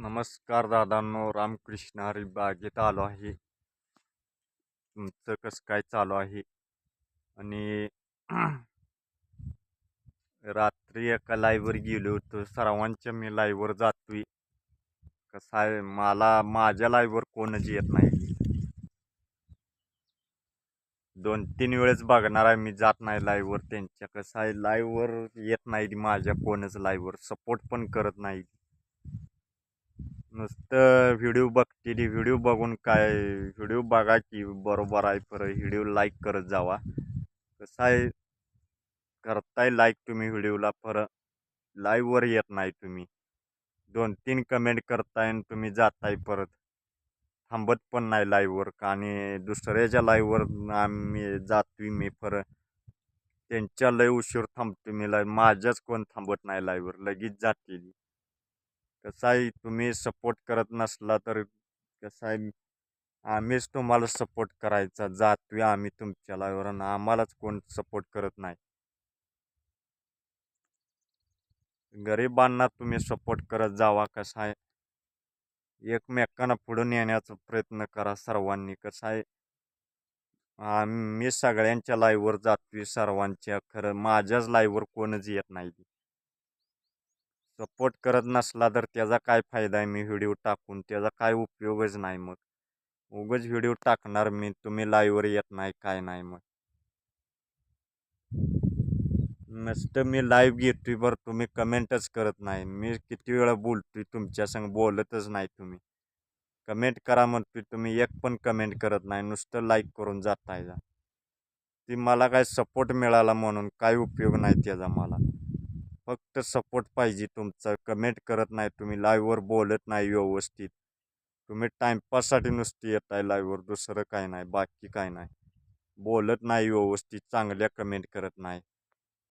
नमस्कार दादांनो रामकृष्ण हरी बागेत आलो आहे. तुमचं कसं काय चालू आहे? आणि रात्री एका लाईव्हवर गेलो होतो. सर्वांच्या मी लाईव्हवर जातोय. कसं आहे? मला माझ्या लाईव्हवर कोणच येत नाही. दोन तीन वेळेस बघणार आहे मी जात नाही लाईव्हवर त्यांच्या कसं आहे? लाईव्हवर येत नाही. माझ्या कोणच लाईव्हवर सपोर्ट पण करत नाही. नुसतं व्हिडिओ बघतील व्हिडिओ बघून काय व्हिडिओ बघा की बरोबर आहे परत व्हिडिओ लाईक करत जावा. कसं आहे करताय लाईक तुम्ही व्हिडिओला पर लाईव्हवर येत नाही तुम्ही. दोन तीन कमेंट करताय आणि तुम्ही जाताय परत. थांबत पण नाही लाईव्हवर आणि दुसऱ्याच्या लाईव्हवर आम्ही जातोय मी पर त्यांच्या लय उशीर थांबतो मी. लाईव्ह माझ्याच कोण थांबत नाही लाईव्हवर लगेच जातील कसं आहे तुम्ही सपोर्ट करत नसला तर कसं आहे आम्हीच तुम्हाला सपोर्ट करायचा. जातोय आम्ही तुमच्या लाईव्हवर आणि आम्हालाच कोण सपोर्ट करत नाही. गरिबांना तुम्ही सपोर्ट करत जावा कसं आहे एकमेकांना पुढून येण्याचा प्रयत्न करा सर्वांनी. कसं आहे आम्ही सगळ्यांच्या लाईव्हवर जातोय सर्वांच्या. खरं माझ्याच लाईव्हवर कोणच येत नाही. सपोर्ट करत नसला तर त्याचा काय फायदा आहे? मी व्हिडिओ टाकून त्याचा काय उपयोगच नाही मग. उगाच व्हिडिओ टाकणार मी तुम्ही लाईव्हवर येत नाही काय नाही मग. नुसतं मी लाईव्ह घेतोय बरं तुम्ही कमेंटच करत नाही. मी किती वेळा बोलतोय तुमच्या संग बोलतच नाही तुम्ही. कमेंट करा म्हणतोय तुम्ही एक पण कमेंट करत नाही. नुसतं लाईक करून जाताय जा. ती मला काय सपोर्ट मिळाला म्हणून काय उपयोग नाही त्याचा मला. फक्त सपोर्ट पाहिजे तुमचा. कमेंट करत नाही तुम्ही लाईव्हवर बोलत नाही व्यवस्थित. तुम्ही टाईमपाससाठी नुसती येत आहे लाईव्हवर दुसरं काय नाही बाकी काय नाही. बोलत नाही व्यवस्थित चांगल्या कमेंट करत नाही.